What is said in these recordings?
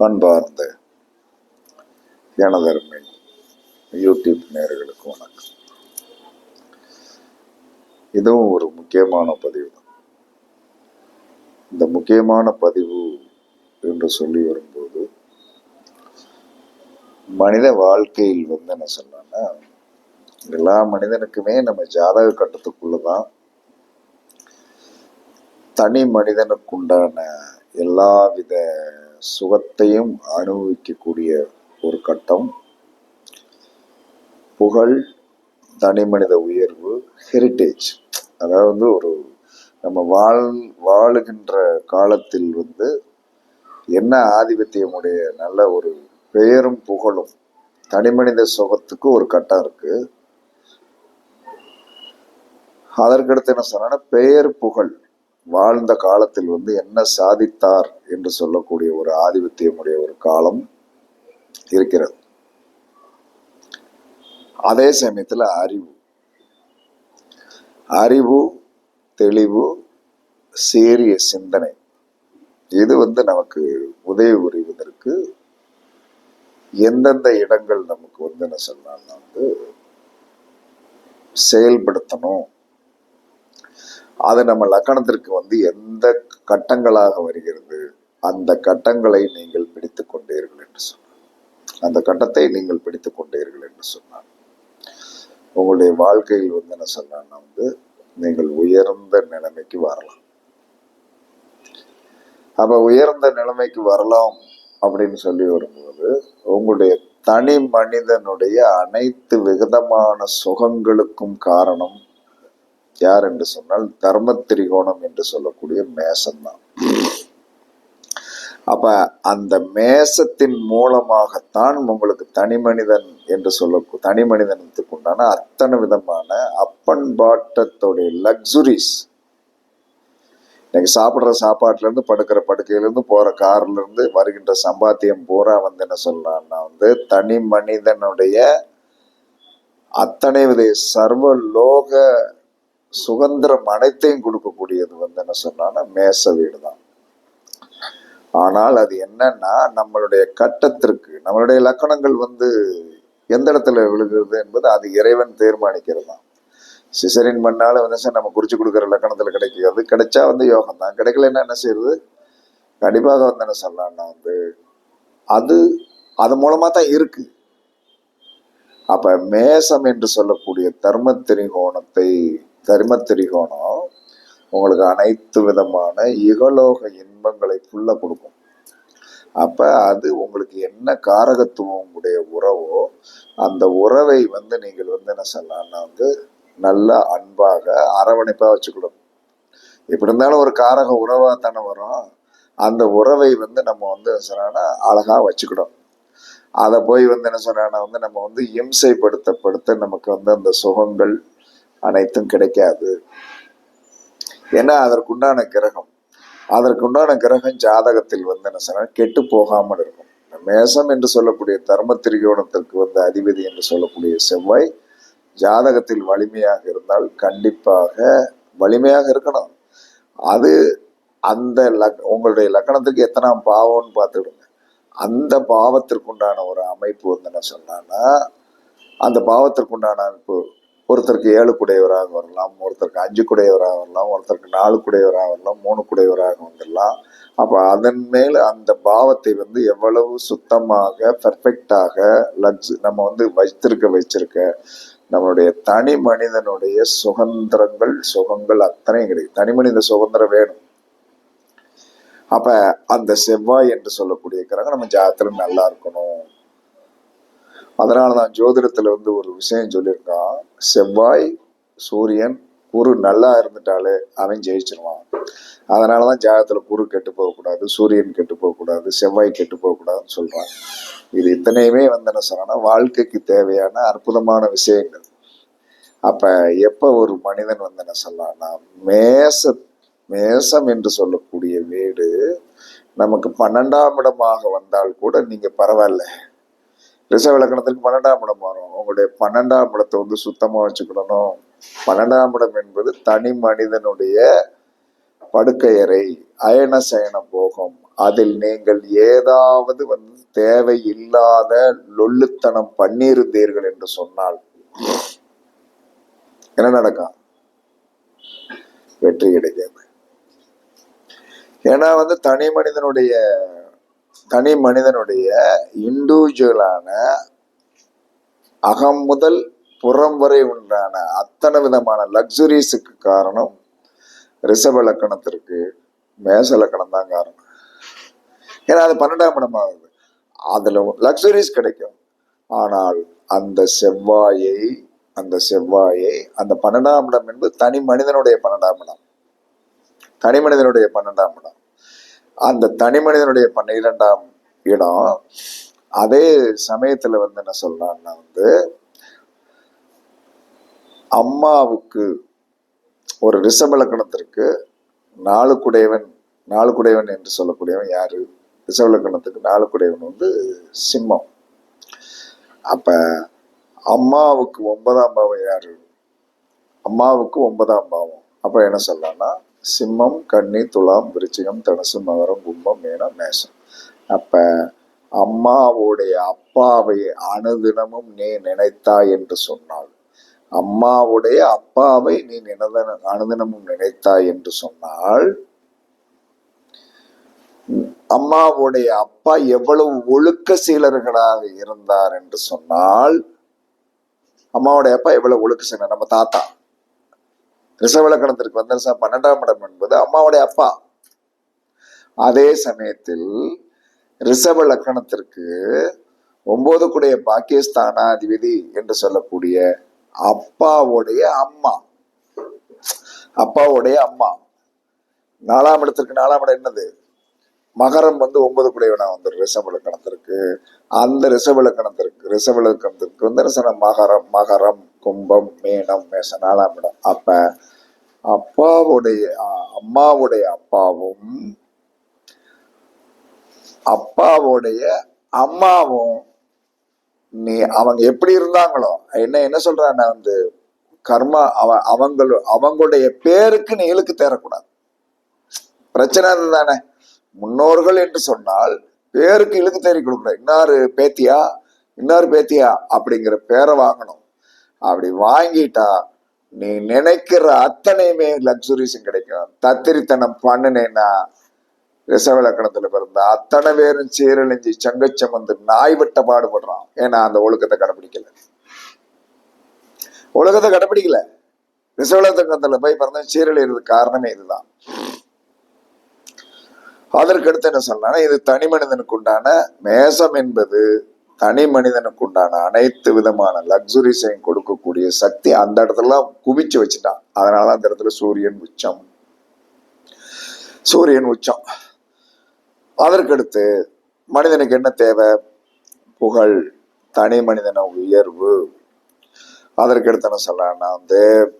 பண்பார்ந்த எனதருமை யூடியூப் நேர்களுக்கு வணக்கம். இதுவும் ஒரு முக்கியமான பதிவு தான். இந்த முக்கியமான பதிவு என்று சொல்லி வரும்போது மனித வாழ்க்கையில் வந்து என்ன சொன்னோன்னா எல்லா மனிதனுக்குமே நம்ம ஜாதக கட்டத்துக்குள்ளதான் தனி மனிதனுக்குண்டான எல்லாவித சுகத்தையும் அனுபவிக்கக்கூடிய ஒரு கட்டம். புகழ் தனிமனித உயர்வு ஹெரிட்டேஜ் அதாவது வந்து ஒரு நம்ம வாழ் வாழுகின்ற காலத்தில் வந்து என்ன ஆதிபத்தியமுடைய நல்ல ஒரு பெயரும் புகழும். தனிமனித சுகத்துக்கு ஒரு கட்டம் இருக்கு. அதற்கடுத்து என்ன சொன்னா பெயர் புகழ். வாழ்ந்த காலத்தில் வந்து என்ன சாதித்தார் என்று சொல்லக்கூடிய ஒரு ஆதிபத்தியமுடைய ஒரு காலம் இருக்கிறது. அதே சமயத்தில் அறிவு. அறிவு தெளிவு சீரிய சிந்தனை. இது வந்து நமக்கு உதவி புரிவதற்கு எந்தெந்த இடங்கள் நமக்கு வந்து என்ன சொன்னால் வந்து செயல்படுத்தணும். அது நம்ம லக்கணத்திற்கு வந்து எந்த கட்டங்களாக வருகிறது அந்த கட்டங்களை நீங்கள் பிடித்துக் கொண்டீர்கள் என்று சொன்னார். அந்த கட்டத்தை நீங்கள் பிடித்துக் கொண்டீர்கள் என்று சொன்னார். உங்களுடைய வாழ்க்கையில் வந்து என்ன சொன்னா வந்து நீங்கள் உயர்ந்த நிலைமைக்கு வரலாம். அப்ப உயர்ந்த நிலைமைக்கு வரலாம் அப்படின்னு சொல்லி வரும்போது உங்களுடைய தனி மனிதனுடைய அனைத்து விதமான சுகங்களுக்கும் காரணம் யார் என்று சொன்னால் தர்ம திரிகோணம் என்று சொல்லக்கூடிய மேசம்தான். அப்ப அந்த மேசத்தின் மூலமாகத்தான் உங்களுக்கு தனி மனிதன் என்று சொல்ல தனி மனிதனத்துக்கு உண்டான அத்தனை விதமான அப்பன்பாட்டத்துடைய லக்ஸுரிஸ் இன்னைக்கு சாப்பிட்ற சாப்பாட்டுல இருந்து படுக்கிற படுக்கையில இருந்து போற கார்ல இருந்து வருகின்ற சம்பாத்தியம் பூரா வந்து என்ன சொல்லலாம்னா வந்து தனி மனிதனுடைய அத்தனை வித சர்வ லோக சுதந்திரம் அனைத்தையும் கொடுக்கக்கூடியது வந்து என்ன சொன்னா மேச வீடு தான் ஆனால் அது என்னன்னா நம்மளுடைய கட்டத்திற்கு நம்மளுடைய லக்கணங்கள் வந்து எந்த இடத்துல விழுகிறது என்பது அது இறைவன் தீர்மானிக்கிறது தான் சிசரின் பண்ணாலும் வந்து சார் நம்ம குறிச்சு கொடுக்குற லக்கணத்துல கிடைக்காது கிடைச்சா வந்து யோகம் தான் கிடைக்கலன்னா என்ன செய்யறது? கண்டிப்பாக வந்து என்ன சொல்லலாம்னா வந்து அது அது மூலமா தான் இருக்கு. அப்ப மேசம் என்று சொல்லக்கூடிய தர்ம திரிகோணத்தை தர்ம திரிகோணம் உங்களுக்கு அனைத்து விதமான இகலோக இன்பங்களை ஃபுல்லாக கொடுக்கும். அப்ப அது உங்களுக்கு என்ன காரகத்துவம் உடைய உறவோ அந்த உறவை வந்து நீங்கள் வந்து என்ன சொல்லலாம்னா வந்து நல்ல அன்பாக அரவணைப்பாக வச்சுக்கணும். எப்படி இருந்தாலும் ஒரு காரக உறவாக தானே வரும். அந்த உறவை வந்து நம்ம வந்து சொன்னா அழகா வச்சுக்கிடும் அதை போய் வந்து என்ன சொன்னா வந்து நம்ம வந்து இம்சைப்படுத்தப்படுத்த நமக்கு வந்து அந்த சுகங்கள் அனைத்தும் கிடைக்காது. ஏன்னா அதற்குண்டான கிரகம் அதற்குண்டான கிரகம் ஜாதகத்தில் வந்து என்ன சொன்னா கெட்டு போகாமல் இருக்கும். மேசம் என்று சொல்லக்கூடிய தர்ம திரிகோணத்திற்கு வந்து அதிபதி என்று சொல்லக்கூடிய செவ்வாய் ஜாதகத்தில் வலிமையாக இருந்தால் கண்டிப்பாக வலிமையாக இருக்கணும். அது அந்த லக் உங்களுடைய லக்கணத்துக்கு எத்தனாம் பாவம்னு பார்த்துடுங்க அந்த பாவத்திற்குண்டான ஒரு அமைப்பு வந்து என்ன சொன்னான்னா அந்த பாவத்திற்குண்டான அமைப்பு ஒருத்தருக்கு ஏழு குடையவராக வரலாம் ஒருத்தருக்கு அஞ்சு குடையவராக வரலாம் ஒருத்தருக்கு நாலு குடையவராக வரலாம் மூணு குடையவராக வந்துடலாம். அப்போ அதன் மேல் அந்த பாவத்தை வந்து எவ்வளவு சுத்தமாக பர்ஃபெக்டாக லக்ஸ் நம்ம வந்து வைத்திருக்க வச்சிருக்க நம்மளுடைய தனி மனிதனுடைய சுதந்திரங்கள் சுகங்கள் அத்தனையும் கிடைக்கும். தனி மனித சுதந்திரம் வேணும். அப்ப அந்த செவ்வாய் என்று சொல்லக்கூடிய கிரகம் நம்ம ஜாதத்துல நல்லா இருக்கணும். அதனாலதான் ஜோதிடத்துல வந்து ஒரு விஷயம் சொல்லியிருக்கான். செவ்வாய் சூரியன் குரு நல்லா இருந்துட்டாலே அவன் ஜெயிச்சிருவான். அதனாலதான் ஜாதகத்துல குரு கெட்டு போகக்கூடாது சூரியன் கெட்டு போகக்கூடாது செவ்வாய் கெட்டு போகக்கூடாதுன்னு சொல்றாங்க இது இத்தனையுமே வந்து என்ன சொன்னா வாழ்க்கைக்கு தேவையான அற்புதமான விஷயங்கள். அப்ப எப்ப ஒரு மனிதன் வந்து என்ன சொல்லலாம்னா மேச மேசம் என்று சொல்லக்கூடிய வீடு நமக்கு பன்னெண்டாம் இடமாக வந்தால் கூட நீங்க பரவாயில்ல. ரிச இலக்கணத்துக்கு பன்னெண்டாம் இடம் வரும் உங்களுடைய பன்னெண்டாம் இடத்தை வந்து சுத்தமாக வச்சுக்கிடணும். பன்னெண்டாம் இடம் என்பது தனி மனிதனுடைய படுக்கையறை அயன சயன போகும். அதில் நீங்கள் ஏதாவது வந்து தேவையில்லாத லொல்லுத்தனம் பண்ணியிருந்தீர்கள் என்று சொன்னால் என்ன நடக்கும்? வெற்றி கிடைக்காது ஏன்னா வந்து தனி மனிதனுடைய தனி மனிதனுடைய இண்டிவிஜுவலான அகம் முதல் புறம் வரை உண்டான அத்தனை விதமான லக்ஸுரிஸுக்கு காரணம் ரிஷப லக்கணத்திற்கு மேச லக்கணம் தான் காரணம். ஏன்னா அது பன்னெண்டாம் ஆகுது அதுல லக்ஸுரிஸ் கிடைக்கும். ஆனால் அந்த செவ்வாயை அந்த செவ்வாயை அந்த பன்னெண்டாம் இடம் என்பது தனி மனிதனுடைய பன்னெண்டாம் இடம். தனி மனிதனுடைய பன்னெண்டாம் இடம். அந்த தனி மனிதனுடைய பன்னிரெண்டாம் இடம். அதே சமயத்துல வந்து என்ன சொல்றான்னா வந்து அம்மாவுக்கு ஒரு ரிஷப லக்கணத்திற்கு நாலு குடையவன் நாலு குடையவன் என்று சொல்லக்கூடியவன் யாரு? ரிஷப லக்கணத்துக்கு நாலு குடையவன் வந்து சிம்மம். அப்ப அம்மாவுக்கு ஒன்பதாம் பாவம் யாரு? அம்மாவுக்கு ஒன்பதாம் பாவம். அப்ப என்ன சொல்லலாம்னா சிம்மம் கன்னி துலாம் விருச்சிகம் தனுசு மகரம் கும்பம் மீனம் மேசம். அப்ப அம்மாவுடைய அப்பாவை அனுதினமும் நீ நினைத்தாய் என்று சொன்னாள் அம்மாவுடைய அப்பாவை நீ நினதன அனுதினமும் நினைத்தாய் என்று சொன்னால் அம்மாவுடைய அப்பா எவ்வளவு ஒழுக்க சீலர்களாக இருந்தார் என்று சொன்னால் அம்மாவுடைய அப்பா எவ்வளவு ஒழுக்க சீலர்? நம்ம தாத்தா. ரிசவலக்கணத்திற்கு வந்த பன்னெண்டாம் இடம் என்பது அம்மாவுடைய அப்பா. அதே சமயத்தில் ரிசவ லக்கணத்திற்கு ஒன்பது கூடிய பாகிஸ்தானாதிபதி என்று சொல்லக்கூடிய அப்பாவுடைய அம்மா. அப்பாவுடைய அம்மா. நாலாம் இடத்திற்கு நாலாம் இடம் என்னது? மகரம் வந்து ஒன்பது குடையவனா வந்துடும் ரிஷப லக்கணத்திற்கு அந்த ரிஷப லக்கணத்திற்கு ரிஷப லக்கணத்திற்கு வந்து மகரம் மகரம். கும்பம் மீனம் மேச நாலாம் இடம் அப்ப அப்பாவுடைய அம்மாவுடைய அப்பாவும் அப்பாவுடைய அம்மாவும் நீ அவங்க எப்படி இருந்தாங்களோ என்ன என்ன சொல்றான் வந்து கர்மா அவ அவங்கள அவங்களுடைய பேருக்கு நீ இழுக்கு தேரக்கூடாது பிரச்சனை அதுதானே. முன்னோர்கள் என்று சொன்னால் பேருக்கு இழுக்கு தேறி கொடுக்கணும். இன்னாரு பேத்தியா? இன்னாரு பேத்தியா? அப்படிங்கிற பேரை வாங்கணும். அப்படி வாங்கிட்டா நீ நினைக்கிற அத்தனையுமே லக்ஸுரிஸும் கிடைக்கும். தத்திரித்தனம் பண்ணுனேன்னா ரிசவிலக்கணத்துல பிறந்த அத்தனை பேரும் சீரழிஞ்சு சங்கச்சம் வந்து நாய் விட்ட பாடுபடுறான். ஏன்னா அந்த ஒழுக்கத்தை கடைபிடிக்கல ஒழுக்கத்தை கடைபிடிக்கல ரிசவலக்கணத்துல போய் பிறந்த சீரழிறதுக்கு காரணமே இதுதான். அதற்கு அடுத்து என்ன சொன்னா இது தனி மனிதனுக்கு உண்டான மேசம் என்பது தனி மனிதனுக்கு உண்டான அனைத்து விதமான லக்ஸுரிஸையும் கொடுக்கக்கூடிய சக்தி அந்த இடத்துல குவிச்சு வச்சுட்டான். அதனால அந்த இடத்துல சூரியன் உச்சம். சூரியன் உச்சம். அதற்கடுத்து மனிதனுக்கு என்ன தேவை? புகழ் தனி மனிதன உயர்வு. அதற்கடுத்து என்ன சொல்லலாம்னா வந்து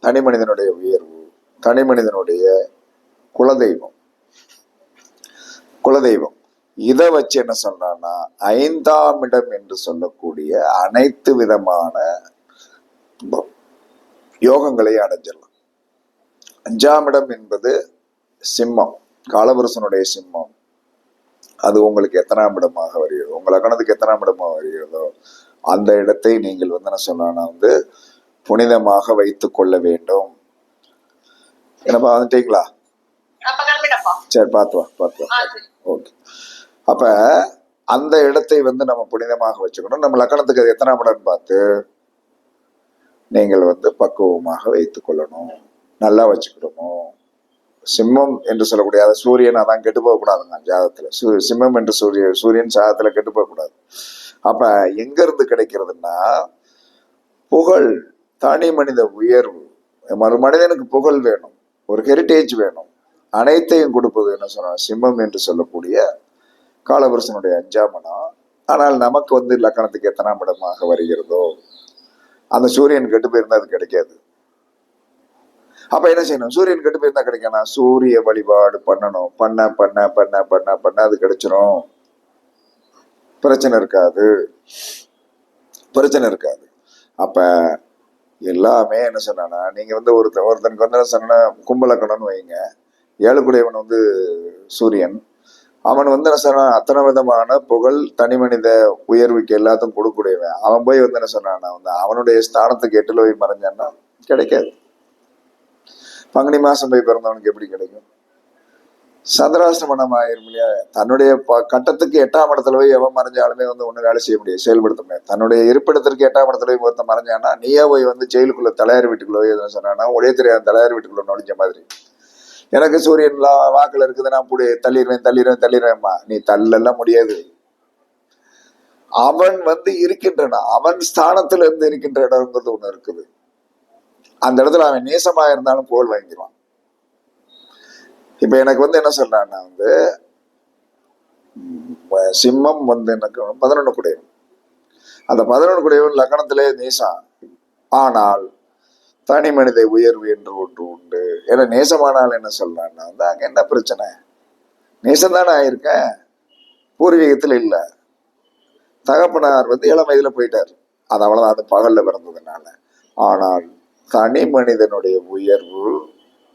தனி மனிதனுடைய உயர்வு தனி மனிதனுடைய குலதெய்வம். குலதெய்வம். இதை வச்சு என்ன சொல்றான்னா ஐந்தாம் இடம் என்று சொல்லக்கூடிய அனைத்து விதமான யோகங்களை அடைஞ்சிடலாம். அஞ்சாம் இடம் என்பது சிம்மம் காலபுருஷனுடைய சிம்மம். அது உங்களுக்கு எத்தனாம் இடமாக வருகிறதோ உங்கள் லக்னத்துக்கு எத்தனாம் இடமாக வருகிறதோ அந்த இடத்தை நீங்கள் வந்து என்ன சொல்லலாம்னா வந்து புனிதமாக வைத்துக் கொள்ள வேண்டும். என்னப்பா வந்துட்டீங்களா? சரி பார்த்து வா பார்த்து வா. ஓகே. அப்ப அந்த இடத்தை வந்து நம்ம புனிதமாக வச்சுக்கணும். நம்ம லக்கணத்துக்கு அது எத்தனாம் இடம்னு பார்த்து? நீங்கள் வந்து பக்குவமாக வைத்துக் கொள்ளணும். நல்லா வச்சுக்கிடணும் சிம்மம் என்று சொல்லக்கூடிய அதை சூரியன் அதான் கெட்டு போகக்கூடாதுங்க ஜாதகத்துல. சூ- சிம்மம் என்று சூரிய சூரியன் ஜாதகத்துல கெட்டு போகக்கூடாது அப்ப எங்க இருந்து கிடைக்கிறதுன்னா புகழ் தனி மனித உயர்வு. ஒரு மனிதனுக்கு புகழ் வேணும். ஒரு ஹெரிட்டேஜ் வேணும். அனைத்தையும் கொடுப்பது என்ன சொன்ன சிம்மம் என்று சொல்லக்கூடிய காலபுருஷனுடைய அஞ்சாமனம் ஆனால் நமக்கு வந்து லக்கணத்துக்கு எத்தனாம் இடமாக வருகிறதோ அந்த சூரியன் கெட்டு போயிருந்தா அது கிடைக்காது. அப்ப என்ன செய்யணும்? சூரியன் கெட்டு போயிருந்தா கிடைக்கணும் சூரிய வழிபாடு பண்ணணும். பண்ண பண்ண பண்ண பண்ண பண்ண அது கிடைச்சிரும். பிரச்சனை இருக்காது. பிரச்சனை இருக்காது. அப்ப எல்லாமே என்ன சொன்னா நீங்க வந்து ஒருத்த ஒருத்தனுக்கு வந்து என்ன சொன்னா கும்பலக்கணம்னு வைங்க. ஏழுக்குடையவன் வந்து சூரியன். அவன் வந்து என்ன சொன்னான்? அத்தனை விதமான புகழ் தனி மனித உயர்வுக்கு எல்லாத்தையும் கொடுக்கக்கூடியவன். அவன் போய் வந்து என்ன சொன்னான் வந்து அவனுடைய ஸ்தானத்துக்கு எட்டுல போய் மறைஞ்சான்னா கிடைக்காது. பங்குனி மாசம் போய் பிறந்தவனுக்கு எப்படி கிடைக்கும்? சந்திராசிரமணம் ஆயிரும் இல்லையா? தன்னுடைய ப- கட்டத்துக்கு எட்டாம் இடத்துல போய் எவன் மறைஞ்சாலுமே வந்து ஒன்றும் வேலை செய்ய முடியாது செயல்படுத்த முடியாது. தன்னுடைய இருப்பிடத்திற்கு எட்டாம் இடத்துல போய் ஒருத்தன் மறைஞ்சானா நீயே போய் வந்து ஜெயிலுக்குள்ள தலையார் வீட்டுக்குள்ள போய் எதுவும் சொன்னானா ஒரே தெரியாத தலையார் வீட்டுக்குள்ள நுழைஞ்ச மாதிரி. எனக்கு சூரியன் வாக்குல இருக்குது நான் புடி தள்ளிடுவேன் தள்ளிடுவேன் தள்ளிடுவேன்மா நீ தள்ளெல்லாம் முடியாது. அவன் வந்து இருக்கின்றன அவன் ஸ்தானத்துல இருந்து இருக்கின்ற இடம்ங்கிறது ஒண்ணு இருக்குது. அந்த இடத்துல அவன் நேசமா இருந்தாலும் புகழ் வாங்கிடுவான். இப்ப எனக்கு வந்து என்ன சொல்றான்னா வந்து சிம்மம் வந்து எனக்கு பதினொன்று குடையவன். அந்த பதினொன்று குடையவன் லக்கணத்திலே நேசம். ஆனால் தனி மனித உயர்வு என்று ஒன்று உண்டு. ஏன்னா நேசமானால் என்ன சொல்றான்னா வந்து அங்கே என்ன பிரச்சனை? நேசம் தானே ஆயிருக்கேன் பூர்வீகத்தில் இல்லை. தகப்பனார் வந்து இளம் வயதில் போயிட்டார். அது அவ்வளோதான் அது பகலில் பிறந்ததுனால. ஆனால் தனி மனிதனுடைய உயர்வு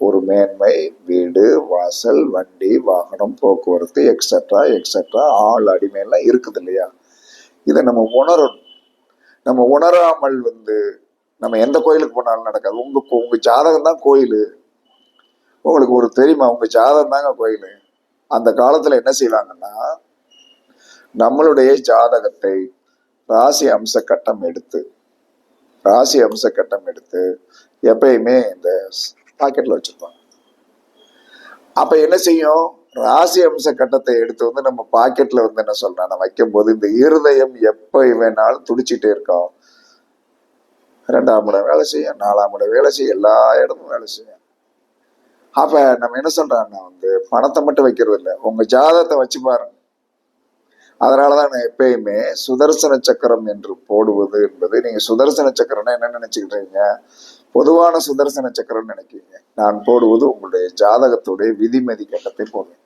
ஒரு மேன்மை வீடு வாசல் வண்டி வாகனம் போக்குவரத்து எக்ஸட்ரா எக்ஸட்ரா ஆள் அடிமையெல்லாம் இருக்குது இல்லையா? இதை நம்ம உணரணும். நம்ம உணராமல் வந்து நம்ம எந்த கோயிலுக்கு போனாலும் நடக்காது. உங்க உங்க ஜாதகம் தான் கோயில். உங்களுக்கு ஒரு தெரியுமா? உங்க ஜாதகம் தாங்க கோயில். அந்த காலத்துல என்ன செய்வாங்கன்னா நம்மளுடைய ஜாதகத்தை ராசி அம்ச கட்டம் எடுத்து ராசி அம்ச கட்டம் எடுத்து எப்பயுமே இந்த பாக்கெட்ல வச்சிருப்பாங்க. அப்ப என்ன செய்யும்? ராசி அம்ச கட்டத்தை எடுத்து வந்து நம்ம பாக்கெட்ல வந்து என்ன சொல்றான் வைக்கும் போது இந்த இருதயம் எப்ப வேணாலும் துடிச்சிட்டே இருக்கோம். ரெண்டாம் இடம் வேலை செய்யும் நாலாம் இடம் வேலை செய்யும் எல்லா இடமும் வேலை செய்யும் அப்ப நம்ம என்ன சொல்றாங்கன்னா வந்து பணத்தை மட்டும் வைக்கிறது இல்லை உங்க ஜாதகத்தை வச்சு பாருங்க. அதனாலதான் நான் எப்பயுமே சுதர்சன சக்கரம் என்று போடுவது என்பது நீங்க சுதர்சன சக்கரம்னா என்ன நினைச்சுக்கிட்டீங்க பொதுவான சுதர்சன சக்கரம் நினைக்கிறீங்க. நான் போடுவது உங்களுடைய ஜாதகத்துடைய விதிமதி கட்டத்தை போடுவேன்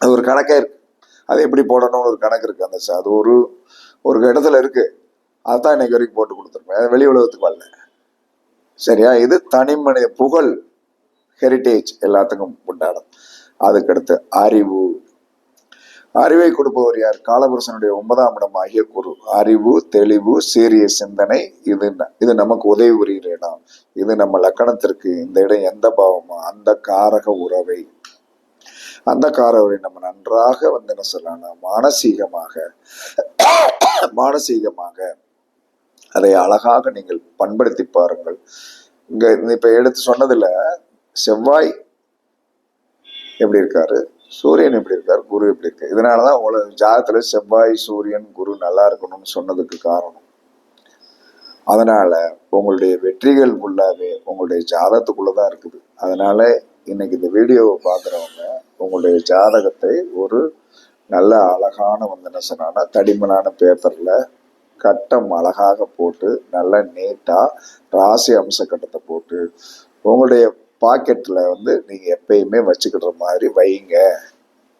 அது ஒரு கணக்கே இருக்கு. அது எப்படி போடணும்னு ஒரு கணக்கு இருக்கு. அந்த அது ஒரு ஒரு இடத்துல இருக்கு. அதான் இன்னைக்கு வரைக்கும் போட்டு கொடுத்துருப்பேன். வெளி உலகத்துக்கு வரல சரியா? இது தனி மனித புகழ் ஹெரிட்டேஜ் எல்லாத்துக்கும் உண்டாடும் அதுக்கடுத்து அறிவு. அறிவை கொடுப்பவர் யார்? காலபுருஷனுடைய ஒன்பதாம் இடம் ஆகிய குரு. அறிவு தெளிவு சீரிய சிந்தனை இது இது நமக்கு உதவி புரிகிற இடம். இது நம்ம லக்கணத்திற்கு இந்த இடம் எந்த பாவமோ அந்த காரக உறவை. அந்த கார நம்ம நன்றாக வந்து என்ன சொல்லலாம்? மானசீகமாக மானசீகமாக அதை அழகாக நீங்கள் பண்படுத்தி பாருங்கள். இங்க இப்ப எடுத்து சொன்னதுல செவ்வாய் எப்படி இருக்காரு? சூரியன் எப்படி இருக்காரு? குரு எப்படி இருக்கு? இதனாலதான் உங்களோட ஜாதத்துல செவ்வாய் சூரியன் குரு நல்லா இருக்கணும்னு சொன்னதுக்கு காரணம். அதனால உங்களுடைய வெற்றிகள் ஃபுல்லாவே உங்களுடைய ஜாதகத்துக்குள்ளதான் இருக்குது. அதனால இன்னைக்கு இந்த வீடியோவை பார்க்குறவங்க உங்களுடைய ஜாதகத்தை ஒரு நல்ல அழகான வந்து என்ன சொன்னான்னா தடிமனான பேப்பர்ல கட்டம் அழகாக போட்டு நல்ல நீட்டாக ராசி அம்ச கட்டத்தை போட்டு உங்களுடைய பாக்கெட்டில் வந்து நீங்கள் எப்பயுமே வச்சுக்கிற மாதிரி வைங்க.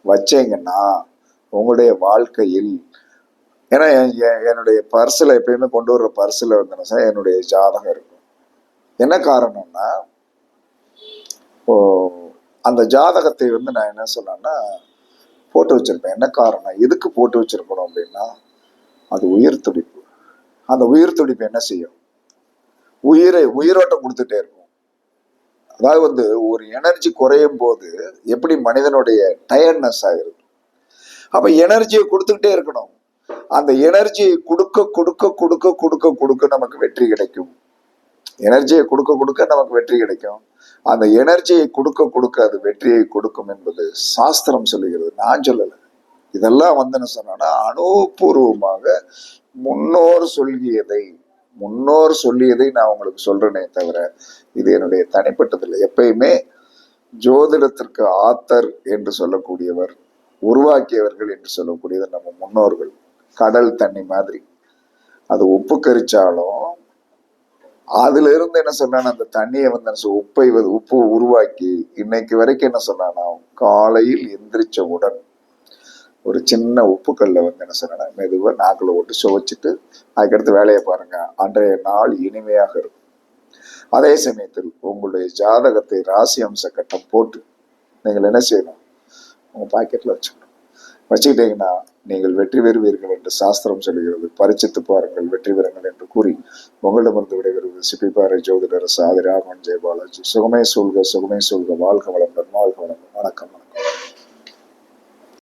வச்சீங்கன்னா உங்களுடைய வாழ்க்கையில் ஏன்னா என்னுடைய பர்ஸில் எப்பயுமே கொண்டு வர்ற பர்ஸில் வந்து சார் என்னுடைய ஜாதகம் இருக்கும். என்ன காரணம்னா ஓ அந்த ஜாதகத்தை வந்து நான் என்ன சொன்னேன்னா போட்டு வச்சிருப்பேன். என்ன காரணம்? எதுக்கு போட்டு வச்சிருக்கணும் அப்படின்னா அது உயிர் துடிப்பு. அந்த உயிர் துடிப்பு என்ன செய்யும்? உயிரை உயிரோட்டம் கொடுத்துட்டே இருக்கும். அதாவது வந்து ஒரு எனர்ஜி குறையும் போது எப்படி மனிதனுடைய டயர்ட்னஸ் ஆகிருக்கும் அப்ப எனர்ஜியை கொடுத்துக்கிட்டே இருக்கணும். அந்த எனர்ஜியை கொடுக்க கொடுக்க கொடுக்க கொடுக்க கொடுக்க நமக்கு வெற்றி கிடைக்கும். எனர்ஜியை கொடுக்க கொடுக்க நமக்கு வெற்றி கிடைக்கும். அந்த எனர்ஜியை கொடுக்க கொடுக்க அது வெற்றியை கொடுக்கும் என்பது சாஸ்திரம் சொல்லுகிறது. நான் சொல்லலை. இதெல்லாம் வந்து என்ன சொன்னா அனுபூர்வமாக முன்னோர் சொல்லியதை முன்னோர் சொல்லியதை நான் உங்களுக்கு சொல்றேனே தவிர இது என்னுடைய தனிப்பட்டதில்லை. எப்பயுமே ஜோதிடத்திற்கு ஆத்தர் என்று சொல்லக்கூடியவர் உருவாக்கியவர்கள் என்று சொல்லக்கூடியது நம்ம முன்னோர்கள். கடல் தண்ணி மாதிரி. அது உப்பு கரிச்சாலும் அதுல இருந்து என்ன சொன்னான் அந்த தண்ணியை வந்து என்ன சொல்~ உப்பை உப்பு உருவாக்கி இன்னைக்கு வரைக்கும் என்ன சொன்னானா காலையில் எந்திரிச்சவுடன் ஒரு சின்ன உப்புக்கல்ல வந்து என்ன சொன்னேன்னா மெதுவாக நாக்கில் விட்டு சுவைச்சிட்டு அதுக்கடுத்து வேலையை பாருங்கள் அன்றைய நாள் இனிமையாக இருக்கும். அதே சமயத்தில் உங்களுடைய ஜாதகத்தை ராசி அம்ச கட்டம் போட்டு நீங்கள் என்ன செய்யணும்? உங்கள் பாக்கெட்டில் வச்சுக்கணும். வச்சுக்கிட்டீங்கன்னா நீங்கள் வெற்றி பெறுவீர்கள் என்று சாஸ்திரம் சொல்கிறது. பரிச்சித்து பாருங்கள் வெற்றி பெறுங்கள் என்று கூறி உங்களிடமிருந்து விடைபெறுவது சிப்பிப்பாறை ஜோதிடர் சாதி ராகவன் ஜெயபாலாஜி. சுகமே சூழ்க சுகமே சொல்க வாழ்க வளம் வாழ்க வளமுடன். வணக்கம் வணக்கம்.